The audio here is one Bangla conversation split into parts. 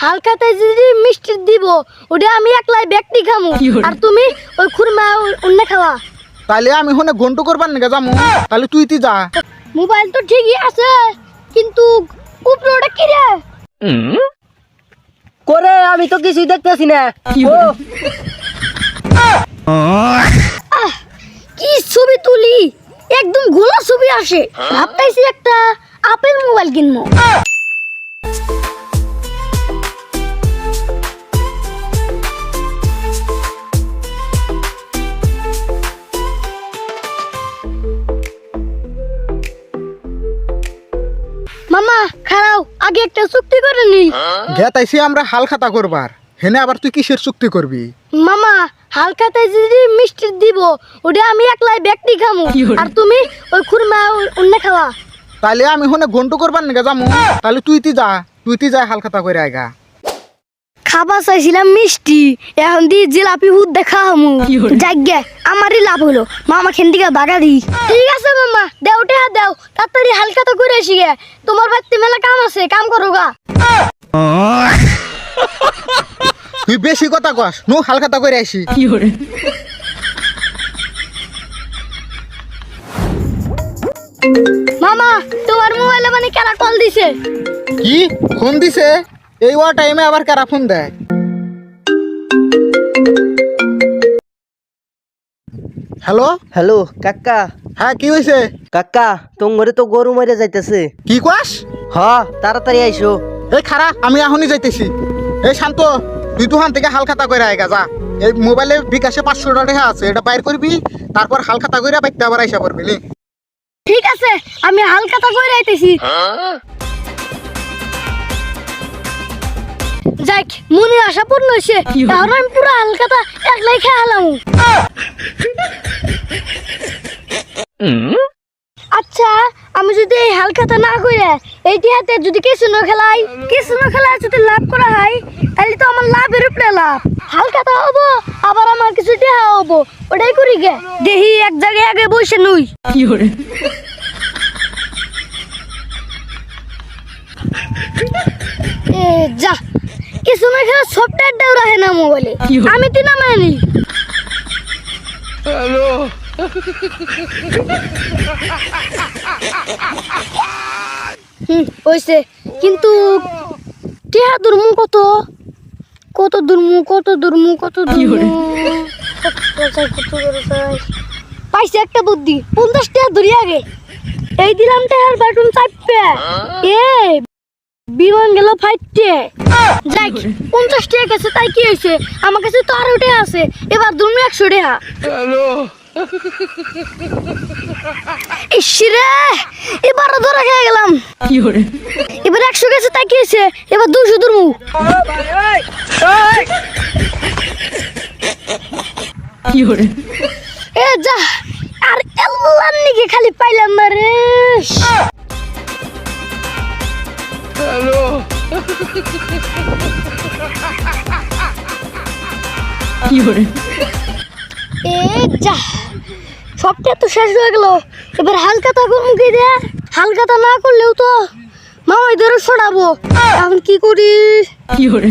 হালকাতে যদি মিষ্টি দিব ওটা আমি একলাই ব্যক্তি খামু। আর তুমি ওই খুরমা ও- অন্য খাওয়া। তাইলে আমি হনে ঘন্টু করবার নাকি যামু। তাহলে তুই তি যা। মোবাইল তো ঠিকই আছে কিন্তু উপরে ওটা কি রে? করে আমি তো কিছুই দেখতেছি না। কি ছবি তুলি? একদম গোলা ছবি আসে। ভাবতাইছি একটা আপেল মোবাইল কিনবো। মামা খারাও আগে একটা চুক্তি করে নি। গেতাইছি আমরা হাল খাতা করবার। হেনে আবার তুই কিসের চুক্তি করবি? মামা হালকাতে যদি মিষ্টি দিব ওটা আমি একলাই ব্যক্তি খামু। আর তুমি ওই খুরমা অন্য খাওয়া তাইলে আমি হনে ঘন্টু করবার নাকি যামু। তাহলে তুই তি যা তুই তি যা হাল খাতা করে আইগা। খাবার চাইছিলাম মিষ্টি। এখন দি জিলাপি হুদ দেখা হামু যাগ্যে আমারই লাভ হলো। মামা খেন দিকে বাগা দি। ঠিক আছে মামা দেও টেহা দেও। তাড়াতাড়ি হালকা তো করে আসি গে তোমার বাড়িতে মেলা কাম আছে কাম করো গা। তুই বেশি কথা কস নু হাল খাতা করে আইসি মামা তোমার মোবাইলে মানে কেনা কল দিছে। কি? ফোন দিছে? এই ওয়া টাইমে আবার কারা ফোন দেয়? হ্যালো হ্যালো কাকা। হ্যাঁ কি হয়েছে কাকা তোমরে তো গরু মরে যাইতেছে। কি কস হ তাড়াতাড়ি আইসো। এই খারা আমি এখনই যাইতেছি। এই শান্ত তুই দুহান থেকে হাল খাতা করে আইগা যা। এই মোবাইলে বিকাশে পাঁচশো টাকা আছে এটা বাইর করবি তারপর হাল খাতা করে বাইতে আবার আইসা পড়বি নি। ঠিক আছে আমি হালকাতা করে আইতেছি। যাক মনে আশা পূর্ণ হয়েছে এখন আমি পুরো হালকাতা একলাই খেয়ালাম আচ্ছা আমি যদি এই হালকাতা না করে এইটি হাতে যদি কিছু না খেলাই কিছু না খেলায় যদি লাভ করা হয় তাহলে তো আমার লাভের উপরে লাভ। হালকাতা হব আবার আমার কিছু দেহা হব। ওটাই করি গে। দেহি এক জায়গায় আগে বসে নই। এ যা। কিছু না খেলা সফটওয়্যারটাও রাখে না মোবাইলে আমি তো না। মানি হুম হইছে। কিন্তু টিহা দুর্মু কত? কত দুর্মু কত দুর্মু কত দুর্মু পাইছে একটা বুদ্ধি। পঞ্চাশ টাকা ধরি আগে এই দিলাম টেহার বাটন চাপবে এ বিমান গেল ফাইটে। যাক পঞ্চাশ টাকা গেছে তাই কি হয়েছে? আমার কাছে তো আরও টাকা আছে। এবার দুর্মু একশো টাকা ইসরে এবারও ধরে খেয়ে গেলাম। এবার একশো গেছে তাই কি হয়েছে? এবার দুশো দুর্মু এ যা আর এল্লার নিকে খালি পাইলাম না রে। এ যা সবটা তো শেষ হয়ে গেল। এবার হালকাতা করব কি রে হালকাতা না করলেও তো মামাই ধরে সরাবো এখন কি করি? কি করে?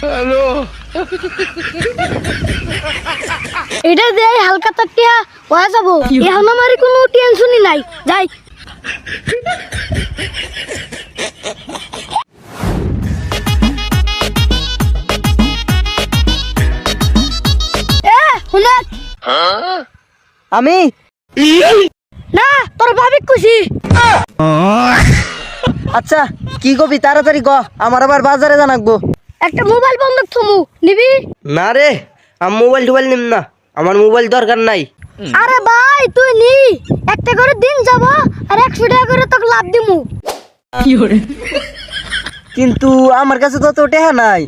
হ্যালো। এটা দেয় হালকাতা টিয়া হয়ে যাব। এখন আমার কোনো টেনশনই নাই। যাই আমি। না, তোর ভাবি খুশি আচ্ছা কি কবি, তাড়াতাড়ি গ আমার আবার বাজারে জানাকবো একটা মোবাইল বন্ধক থমু, নিবি? না রে, আমি মোবাইল টোবাইল নিম না। আমার মোবাইল দরকার নাই। আরে ভাই তুই নি। একটা করে দিন যাব আর একশো টাকা করে তোকে লাভ দিমু। কিন্তু আমার কাছে তো তো টাকা নাই।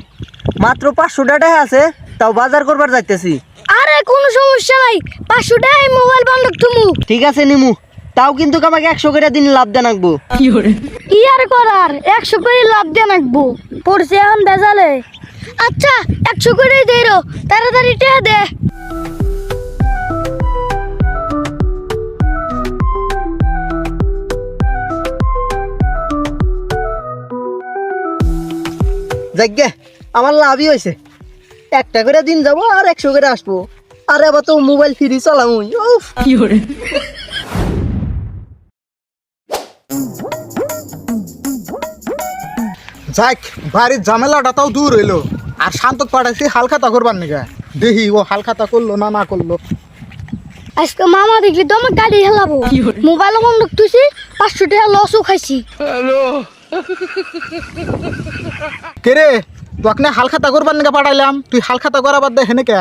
মাত্র পাঁচশো টাকা আছে তাও বাজার করবার যাইতেছি। আরে কোনো সমস্যা নাই। পাঁচশো টাকায় মোবাইল বন্ধক থমু। ঠিক আছে নিমু। তাও কিন্তু আমাকে একশো করে দিন লাভ দেন আঁকবো কি আর করার? একশো করে লাভ দিয়ে রাখব পড়ছে এখন বেজালে। আচ্ছা একশো করে দে রো। তাড়াতাড়ি টেয়া দে। যাগ্যে আমার লাভই হয়েছে। একটা করে দিন যাব আর একশো করে আসব। আর এবার তো মোবাইল ফ্রি চালাম উফ। যাক বাড়ির ঝামেলাটা তাও দূর হইল। আর শান্তক পাঠাইছি হালখাতা করবার নিকে দেখি ও হালখাতা করল না না করল। আজকে মামা দেখলি তো আমার গাড়ি হেলাবো। মোবাইল বন্ধ তুইছি পাঁচশো টাকা লসও খাইছি। কে রে তোকে হালখাতা করবার নিকে পাঠাইলাম তুই হাল খাতা বাদ দে হেনে কে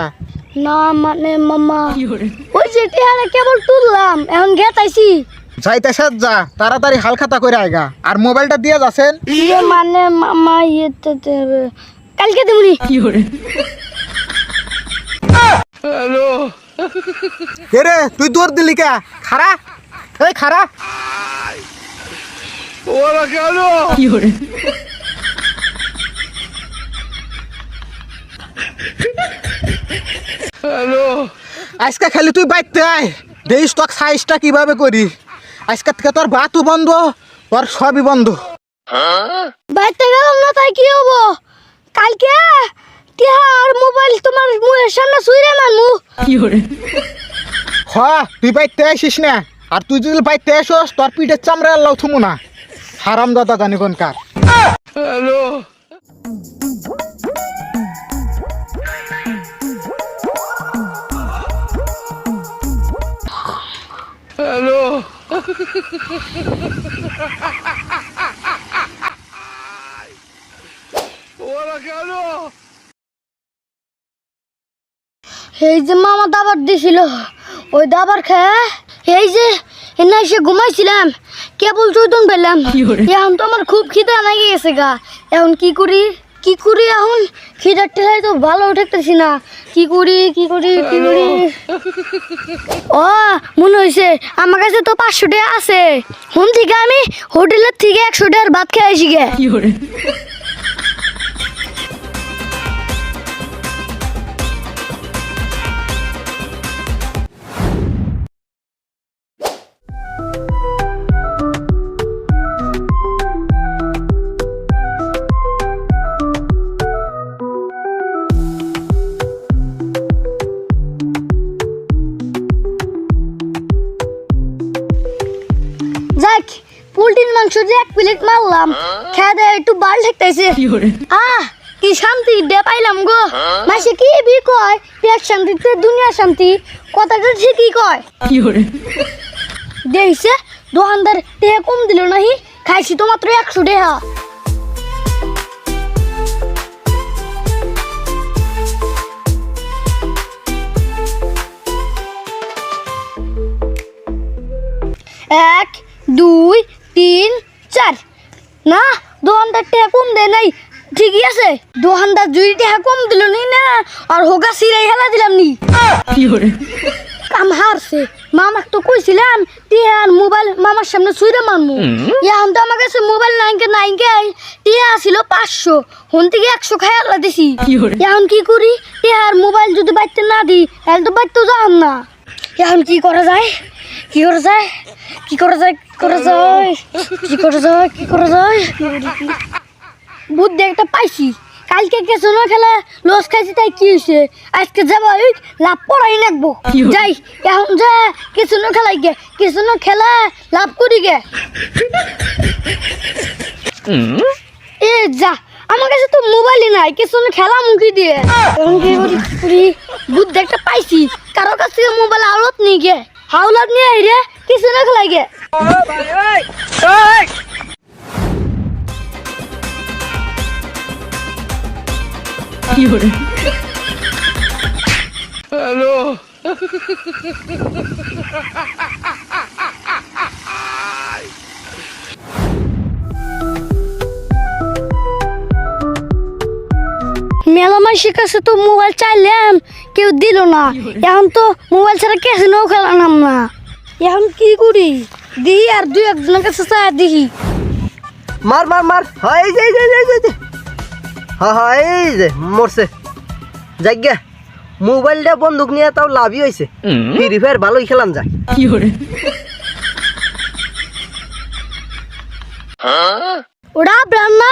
না মানে মামা ওই যে টিহারে কেবল তুললাম এখন গেতাইছি যাইতেছে যা তাড়াতাড়ি হালখাতা করে আয়গা আর মোবাইলটা দিয়ে যাচ্ছেন ইয়ে মানে মামা ইয়ে তো তো- কালকে দিমনি কে রে তুই দৌড় দিলি কে? খারা এই খারা আজকে খালি তুই বাইতে আয়। দেশ তোর সাইজটা কীভাবে করি? আজকে থেকে তোর বাতও বন্ধ তোর সবই বন্ধ। বাইতে গেলাম না তাই কি হব? কালকে টিহার মোবাইল তোমার মুখের সামনে শুয়ে মানমু হ তুই বাইতে আসিস না। আর তুই যদি বাইতে আসস তোর পিঠের চামড়া আল্লাহ থুমু না। হারাম দাদা জানি কোন এই যে মামা দাবার দিছিল ওই দাবার খেয়ে এই যে এনে এসে ঘুমাইছিলাম কেবল চৈতন পেলাম। এখন তো আমার খুব খিদা নাকি গেছে গা। এখন কি করি? কি করি এখন? খিদার ঠেলাই তো ভালো ঠেকতেছি না। কি করি কি করি কি করি? ও, মনে হয়েছে আমার কাছে তো পাঁচশো টাকা আছে। হোম থেকে আমি হোটেলের থেকে একশো টাকার ভাত খেয়ে আসি গে। যাক পোলট্রির মাংস যে এক প্লেট মারলাম। খেয়ে দেয় একটু বাল ঠেকতেছে আহ কি শান্তি দে পাইলাম গো। মাসে কি বি কয়? পেট শান্তিতে দুনিয়া শান্তি। কথাটা ঠিকই কয়। দেখছে দোকানদার টেহা কম দিল নাহি। খাইছি তো মাত্র একশো টেহা এক দুই তিন চার। না দোকানদার টেহা কম দেয় নাই। ঠিকই আছে। দোকানদার দুই টেহা কম দিল নি না আর হোগা সিরাই হেলা দিলাম নি। কাম হারছে। মামাক তো কইছিলাম টিয়া আর মোবাইল মামার সামনে সুইরে মারমু। এখন তো আমার কাছে মোবাইল নাইনকে নাইনকে টিয়া ছিল পাঁচশো। হন থেকে একশো খাই আল্লাহ দিছি। এখন কি করি? টিয়া আর মোবাইল যদি বাইতে না দিই তাহলে তো বাইতেও যাম না। এখন কি করা যায়? কি করা যায়? কি করা যায়? কি করা যায়? কি করা যায়? কি করা যায়? বুদ্ধি একটা পাইছি। কালকে কিছু না খেলা লস খাইছি তাই কি হয়েছে আজকে যাব ওই লাভ পড়াই রাখব যাই এখন যা কিছু না খেলাই গে কিছু না খেলা লাভ করি গে। এ যা আমার কাছে তো মোবাইলই নাই কিছু খেলা মুখি দিয়ে? বুদ্ধি একটা পাইছি। কারও কাছ থেকে মোবাইল আওলাত নিয়ে গে। হাওলাত নিয়ে আইরে কিছু না খেলাই গে। মেলা মাসের কাছে তো মোবাইল চাইলাম কেউ দিল না। এখন তো মোবাইল ছাড়া কেসে নাও খেলাম না। এখন কি করি? দিই আর দুই একজনের কাছে চাই দিই মার মার মার। হয় এই যে এই যে, এই যে, এই যে। হ্যাঁ হ্যাঁ এই যে মরছে। যাগ্যা মোবাইলটা বন্দুক নিয়ে তাও লাভই হয়েছে ফ্রি ফায়ার ভালোই খেলাম যায় কি করে ওরা আপনার না?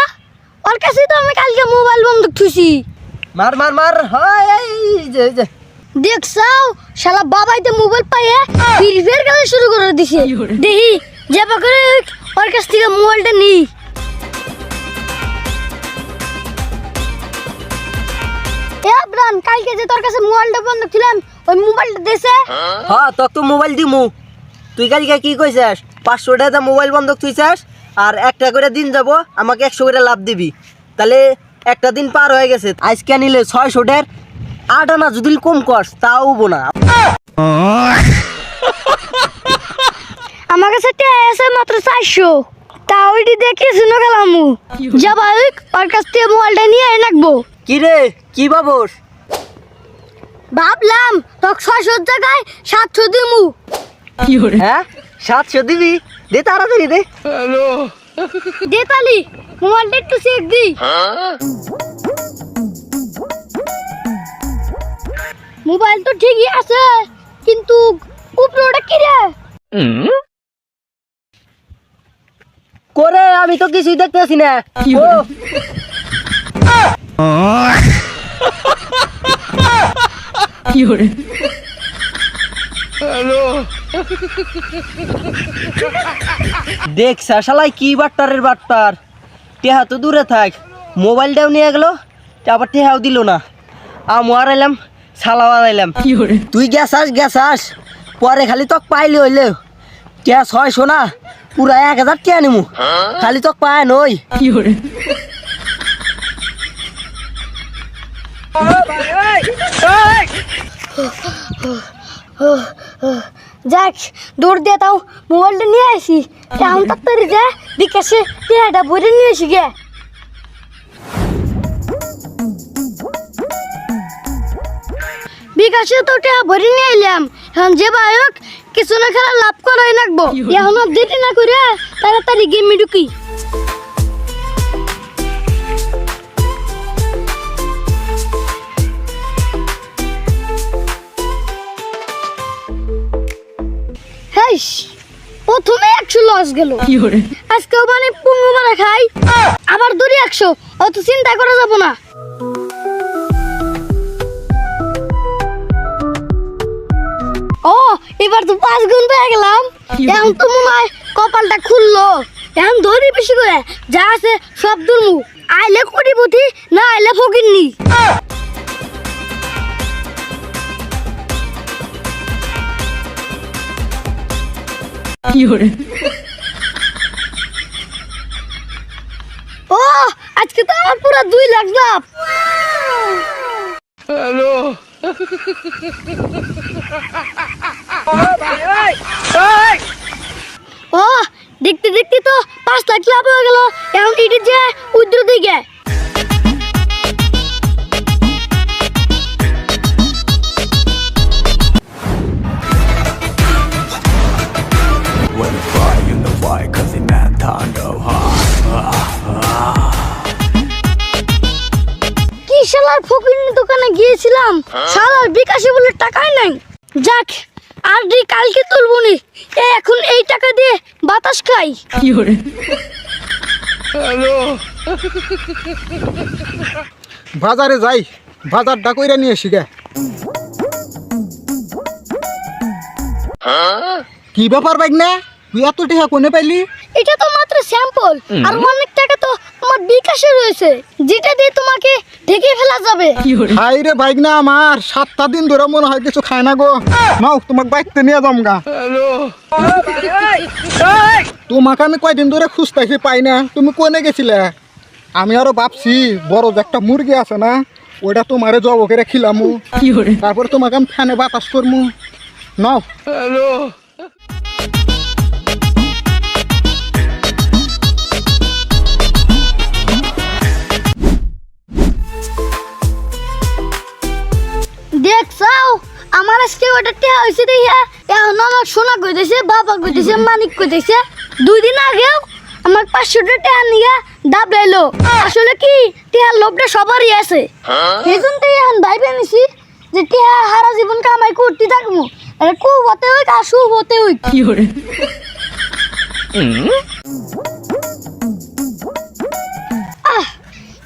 ওর কাছে তো আমি কালকে মোবাইল বন্ধক থুইছি মার মার মার হয় এই যে এই যে। দেখছাও? শালা বাবাই তো মোবাইল পাইয়ে ফ্রি ফায়ার খেলা শুরু করে দিছে। দেখি যে পাকরে ওর কাছ থেকে মোবাইলটা নি। এ আবরান কালকে যে তোর কাছে মোবাইলটা বন্ধ ছিলাম ওই মোবাইলটা দেছে? হ্যাঁ তোর তো মোবাইল দিমু। তুই কালকে কি কইছিস? পাঁচশো টাকা মোবাইল বন্ধক তুইছিস আর একটা করে দিন যাব আমাকে একশো করে লাভ দিবি। তাহলে একটা দিন পার হয়ে গেছে। আজকে নিলে ছয়শো ডের আট আনা যদি কম করস তাও হব না। আমার কাছে আছে মাত্র চারশো। তাও এটি দেখে শুনে গেলাম যাবা ওর কাছ থেকে মোবাইলটা নিয়ে রাখব কি রে কি বাবস ভাবলাম তোর ছয়শোর জায়গায় সাতশো দিমু। হ্যাঁ সাতশো দিবি? দে তাড়াতাড়ি দে। দে তালি মোবাইলটা একটু চেক দি মোবাইল তো ঠিকই আছে কিন্তু উপরে কি রে? করে আমি তো কিছুই দেখতেছি না। ও। দেখ শালাই কি বাট্টারের বাট্টার? টেহা তো দূরে থাক মোবাইলটাও নিয়ে গেল আবার টেহাও দিল না। আমু আর এলাম সালাও আর এলাম। তুই গেছাস গেছাস পরে খালি তক পাইলি হইলে। টেহা ছয়শো না পুরা এক হাজার টেহা নিমু। খালি তক পায় নই। যাক দৌড় দিয়ে তাও মোবাইলটা নিয়ে আসি। এখন তাড়াতাড়ি যা বিকাশে টেহাটা ভরে নিয়ে আসি গে। বিকাশে তো টাকা ভরে নিয়ে এলাম। এখন যে বায়ক কিছু না খেলা লাভ করাই রাখব এখন দিদি দেরি না করে তাড়াতাড়ি গেমে ঢুকি। হেইস প্রথমে একশো লস গেল। আজকেও মানে পঙ্গু মারা খাই আবার দূরে একশো অত চিন্তা করা যাব না। ও এবার তো পাঁচ গুণ পেয়ে গেলাম। এখন তো মনে হয় কপালটা খুললো। এখন দৌড়ি বেশি করে যা আছে সব দুর্মু আইলে কোটিপতি না আইলে ফকিরনি। ও আজকে তো আমার পুরো দুই লাখ লাভ। ও দেখতে দেখতে তো পাঁচ লাখ লাভ হয়ে গেল। এখন এটি যে উদ্র দিকে। When the fire in the white, cause it man thunder কি শালার ফকির দোকানে গিয়েছিলাম? শালার বিকাশে বলে টাকাই নাই। যাক আর দি কালকে তুলবো নি। এ এখন এই টাকা দিয়ে বাতাস খাই। বাজারে যাই। বাজারটা কইরা নিয়ে আসি গে। কি ব্যাপার বাইক না? তুই এত টাকা কোনে পাইলি? এটা তো মাত্র স্যাম্পল আর অনেক টাকা তো তোমার বিকাশে রয়েছে। যেটা দিয়ে তোমাকে ঢেকে ফেলা যাবে। হাই রে বাইক না আমার সাতটা দিন ধরে মনে হয় কিছু খায় না গো। নাও তোমাকে বাইকতে নিয়ে যাম গা। তোমাকে আমি কয়দিন ধরে খুঁজতেছি পাই না। তুমি কোনে গেছিলে? আমি আরও ভাবছি বড় যে একটা মুরগি আছে না ওইটা তোমারে জব করে খিলামু। তারপর তোমাকে আমি ফ্যানে বাতাস করমু। নাও। দেখছাও? আমার আজকে টেয়া হয়েছে দেখিয়া এখন আমার সোনা কইতেছে বাবা কইতেছে মানিক কইতেছে। দুই দিন আগেও আমার পাঁচশো টাকা নিয়ে দাব এলো আসলে কি টিহার লোভটা সবারই আছে। এই জন্য এখন ভাইবে নিছি যে টিহা হারা জীবন কামাই করতে থাকব। अरे को होते हुए का शू होते हुए की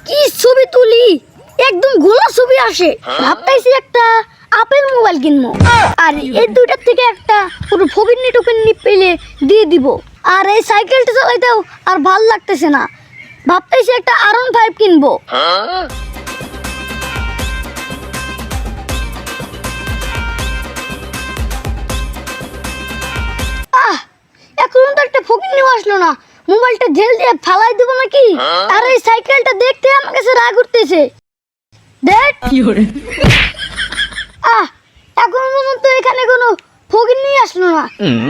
কি ছবি তুলি? একদম গোলা ছবি আসে। ভাবতাইছি একটা আপেল মোবাইল কিনবো। আর এই দুইটার থেকে একটা পুরো ফকিন্নি টুকিন্নি পেলে দিয়ে দিব। আর এই সাইকেলটা চালাইতেও আর ভালো লাগতেছে না। ভাবতেছি একটা আরন ফাইভ কিনবো। হ্যাঁ? ফকির নিয়ে আসলো না। মোবাইলটা ঝেল দিয়ে ফালাই দেবো নাকি? আর এই সাইকেলটা দেখতে আমার কাছে রাগ উঠতেছে। দেখ। আহ এখন পর্যন্ত এখানে কোনো ফকির নিয়ে আসলো না।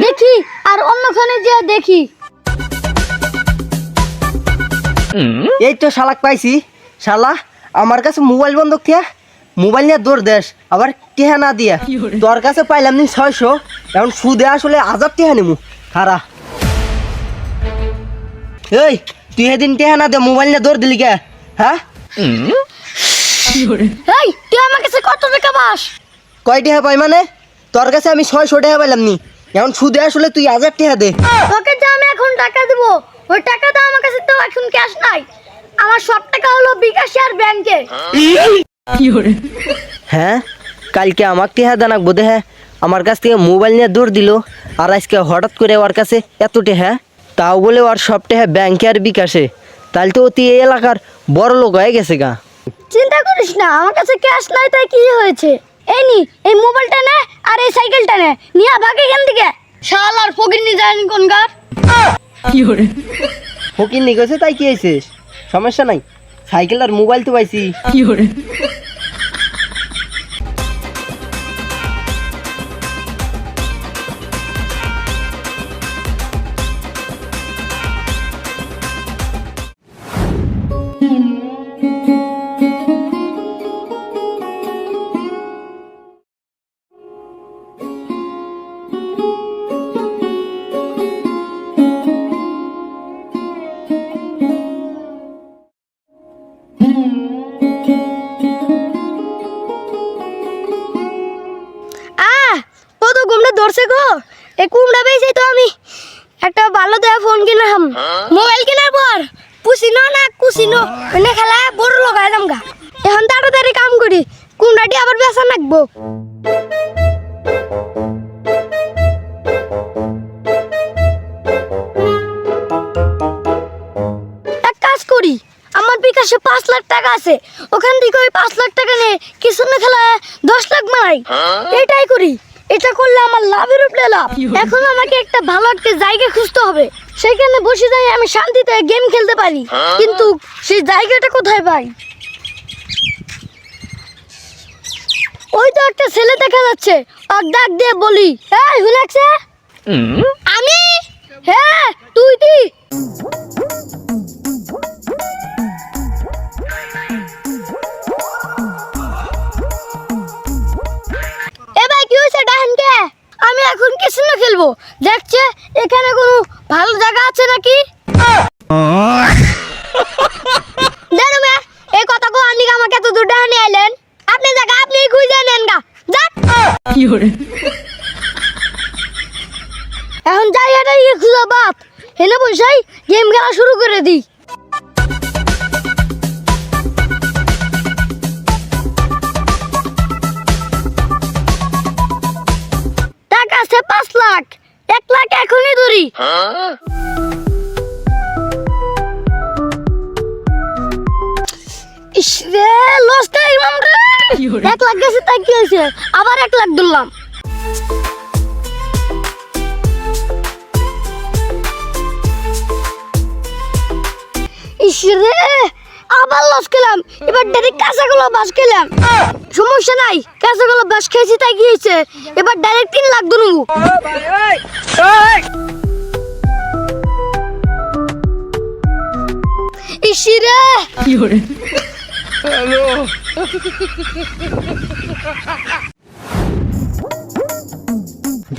দেখি আর অন্যখানে যে দেখি। এই তো শালাক পাইছি। শালা আমার কাছে মোবাইল বন্ধক থিয়া মোবাইল নিয়ে দৌড় দেশ আবার টেহা না দিয়া। তোর কাছে পাইলাম নি ছয়শো এখন সুদে আসলে হাজার টেহা নিমু। হারা এই তুই সেদিন টেহা না দে মোবাইল নিয়ে দৌড় দিলি কে? হ্যাঁ এই তুই আমার কাছে কত টাকা পাস? কয় টেহা পাই মানে? তোর কাছে আমি ছয়শো টাকা পাইলাম নি। এখন সুদে আসলে তুই হাজার টেহা দে। তোকে যে আমি এখন টাকা দেবো ওই টাকাটা আমার কাছে তো এখন ক্যাশ নাই। আমার সব টাকা হলো বিকাশে আর ব্যাংকে হ্যাঁ? কালকে আমার টেহা দানাক বোধে হ্যাঁ? আমার কাছ থেকে মোবাইল নিয়ে দৌড় দিল আর আজকে হঠাৎ করে ওর কাছে এত টেহা তাও বলে ওর সব টেহা ব্যাংকে আর বিকাশে। তাহলে তো অতি এই এলাকার বড় লোক হয়ে গেছে গা। চিন্তা করিস না আমার কাছে ক্যাশ নাই তাই কি হয়েছে? এই নি এই মোবাইলটা নে আর এই সাইকেলটা নে নিয়ে ভাগ এখান থেকে। শাল আর ফকির নিয়ে যায়নি কোনকার ফকির নিগেছে তাই কি হয়েছে? সমস্যা নাই। সাইকেল আর মোবাইল তো পাইছি। আহ ধরছে গো। এই কুমড়া পেয়েছি তো আমি একটা ভালো দেওয়া ফোন কিনাম মোবাইল কেনার পর পুষিনো না কুসিনো মানে খেলা বড় লগাই দাম গা। এখন তাড়াতাড়ি কাম করি কুমড়াটি আবার বেচা নাকবো এক কাজ করি আমার বিকাশে পাঁচ লাখ টাকা আছে ওখান থেকে ওই পাঁচ লাখ টাকা নিয়ে কিছু না খেলা দশ লাখ মারাই। এটাই করি। এটা করলে আমার লাভের উপরে লাভ। এখন আমাকে একটা ভালো একটা জায়গা খুঁজতে হবে। সেখানে বসে যাই আমি শান্তিতে গেম খেলতে পারি। কিন্তু সেই জায়গাটা কোথায় পাই? ওই তো একটা ছেলে দেখা যাচ্ছে। আর ডাক দিয়ে বলি এই হুনাকছে? আমি? হ্যাঁ তুই তুই হয়েছে ডাহানকে আমি এখন না খেলব। দেখছে এখানে কোনো ভালো জায়গা আছে নাকি? জানো মে এই কথা কো আনি আমাকে এত দূর ডাহানি আইলেন আপনি জায়গা আপনি খুঁজে নেন গা। যান এখন জায়গাটা গিয়ে খুঁজো বাপ? হেনে বসাই গেম খেলা শুরু করে দিই। টাকা আছে পাঁচ লাখ এক লাখ এখনই ধরি ইস রে লস খাইলাম রে এক লাখ গেছে তাই কি হয়েছে আবার এক লাখ ধরলাম ইস রে আবার লস খেলাম। এবার ডাইরেক্ট কাঁচাগুলো বাস খেলাম। সমস্যা নাই কাঁচাগুলো বাস খেয়েছি তাই কি হয়েছে এবার ডাইরেক্ট তিন লাখ ধরবো ইস রে!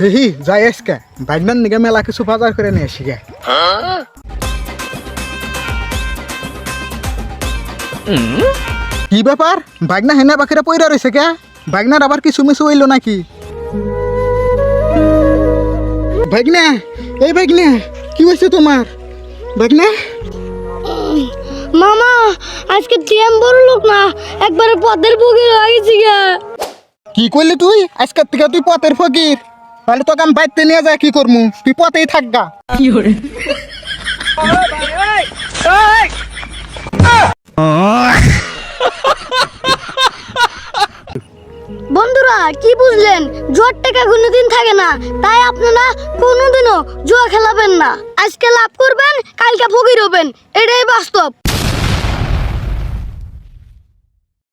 দেখি যাই আজকে বাইনার নিগে মেলা কিছু বাজার করে নিয়ে আসি গে। কি ব্যাপার বাগনা হেনা বাকিরা পয়রা রয়েছে কে বাগনার আবার কিছু মিছু হইল নাকি ভাগনা এই ভাগনা কি হয়েছে তোমার ভাগনা মামা আজকে টিএম বড় লোক না একবারে পদের বুকে লাগিয়েছি গা কি করলি তুই আজকের থেকে তুই পথের ফকির তাহলে তোকে আমি বাইতে নিয়ে যায় কি করমু তুই পথেই থাকগা বন্ধুরা, কি বুঝলেন? জোয়ার টাকা কোনোদিন থাকে না। তাই আপনারা কোনোদিনও জোয়া খেলাবেন না। আজকে লাভ করবেন, কালকে ফকির হবেন। এটাই বাস্তব।